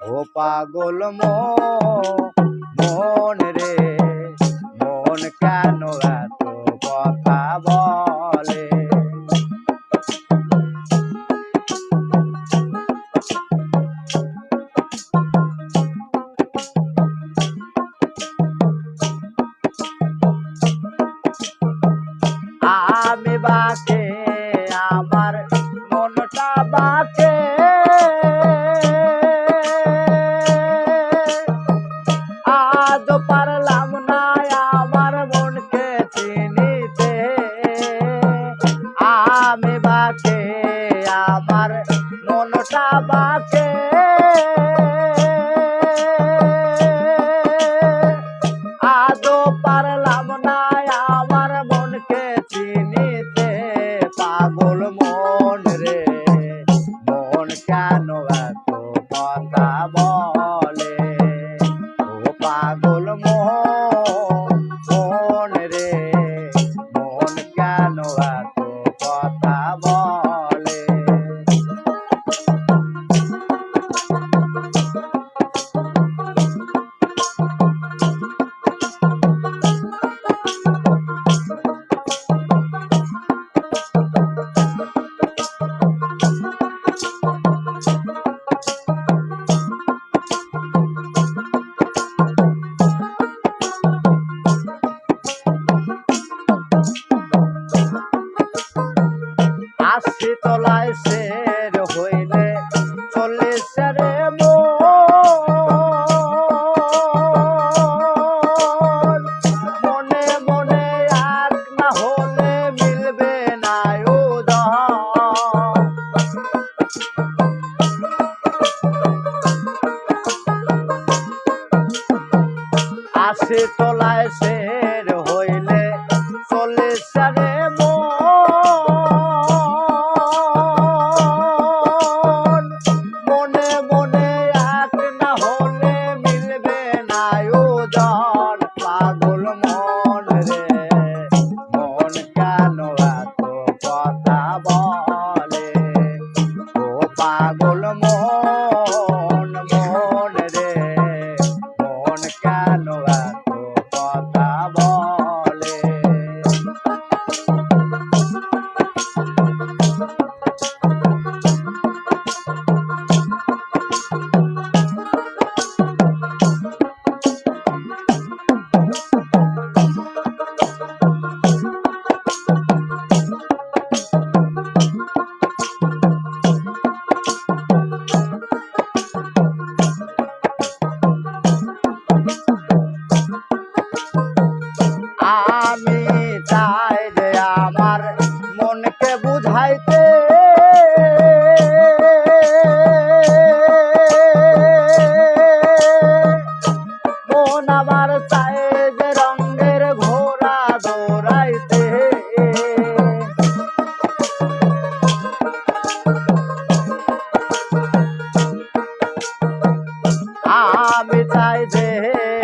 ও পাগল মন রে মন কেন এত কথা বলে? আমি বাকে নামে বাঁচে গাছে তলায় সে আমি চাই দেহে